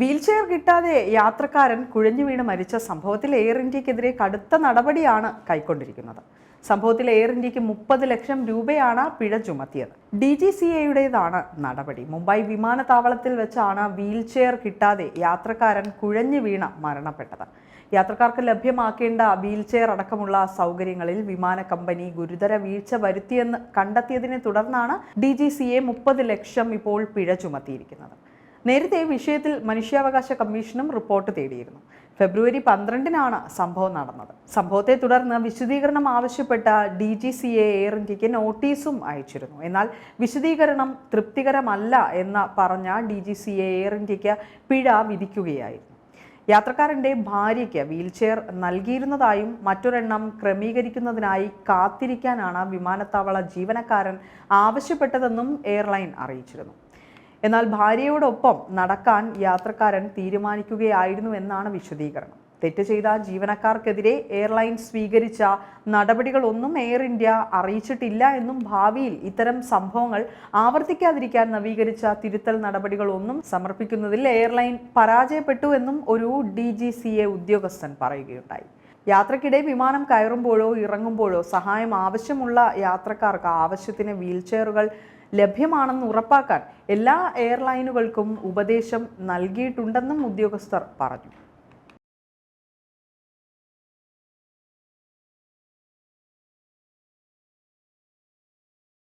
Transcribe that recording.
Wheelchair കിട്ടാതെ യാത്രക്കാരൻ കുഴഞ്ഞു വീണ് മരിച്ച സംഭവത്തിൽ എയർ ഇന്ത്യക്കെതിരെ കടുത്ത നടപടിയാണ് കൈക്കൊണ്ടിരിക്കുന്നത്. സംഭവത്തിൽ എയർ ഇന്ത്യയ്ക്ക് മുപ്പത് ലക്ഷം രൂപയാണ് പിഴ ചുമത്തിയത്. ഡി ജി സി എയുടേതാണ് നടപടി. മുംബൈ വിമാനത്താവളത്തിൽ വെച്ചാണ് വീൽചെയർ കിട്ടാതെ യാത്രക്കാരൻ കുഴഞ്ഞു വീണ് മരണപ്പെട്ടത്. യാത്രക്കാർക്ക് ലഭ്യമാക്കേണ്ട വീൽചെയർ അടക്കമുള്ള സൗകര്യങ്ങളിൽ വിമാന കമ്പനി ഗുരുതര വീഴ്ച വരുത്തിയെന്ന് കണ്ടെത്തിയതിനെ തുടർന്നാണ് ഡി ജി സി എ മുപ്പത് ലക്ഷം ഇപ്പോൾ പിഴ ചുമത്തിയിരിക്കുന്നത്. നേരത്തെ വിഷയത്തിൽ മനുഷ്യാവകാശ കമ്മീഷനും റിപ്പോർട്ട് തേടിയിരുന്നു. ഫെബ്രുവരി പന്ത്രണ്ടിനാണ് സംഭവം നടന്നത്. സംഭവത്തെ തുടർന്ന് വിശദീകരണം ആവശ്യപ്പെട്ട D G C A air ഇന്ത്യയ്ക്ക് നോട്ടീസും അയച്ചിരുന്നു. എന്നാൽ വിശദീകരണം തൃപ്തികരമല്ല എന്ന് പറഞ്ഞ D G C A air ഇന്ത്യയ്ക്ക് പിഴ വിധിക്കുകയായിരുന്നു. യാത്രക്കാരന്റെ ഭാര്യയ്ക്ക് വീൽചെയർ നൽകിയിരുന്നതായും മറ്റൊരെണ്ണം ക്രമീകരിക്കുന്നതിനായി കാത്തിരിക്കാനാണ് വിമാനത്താവള ജീവനക്കാരൻ ആവശ്യപ്പെട്ടതെന്നും എയർലൈൻ അറിയിച്ചിരുന്നു. എന്നാൽ ഭാര്യയോടൊപ്പം നടക്കാൻ യാത്രക്കാരൻ തീരുമാനിക്കുകയായിരുന്നു എന്നാണ് വിശദീകരണം. തെറ്റ് ചെയ്ത ജീവനക്കാർക്കെതിരെ എയർലൈൻ സ്വീകരിച്ച നടപടികളൊന്നും എയർ ഇന്ത്യ അറിയിച്ചിട്ടില്ല എന്നും ഭാവിയിൽ ഇത്തരം സംഭവങ്ങൾ ആവർത്തിക്കാതിരിക്കാൻ നവീകരിച്ച തിരുത്തൽ നടപടികളൊന്നും സമർപ്പിക്കുന്നതിൽ എയർലൈൻ പരാജയപ്പെട്ടു എന്നും ഒരു ഡി ഉദ്യോഗസ്ഥൻ പറയുകയുണ്ടായി. യാത്രക്കിടെ വിമാനം കയറുമ്പോഴോ ഇറങ്ങുമ്പോഴോ സഹായം ആവശ്യമുള്ള യാത്രക്കാർക്ക് ആവശ്യത്തിന് വീൽചെയറുകൾ ലഭ്യമാണെന്ന് ഉറപ്പാക്കാൻ എല്ലാ എയർലൈനുകൾക്കും ഉപദേശം നൽകിയിട്ടുണ്ടെന്നും ഉദ്യോഗസ്ഥർ പറഞ്ഞു.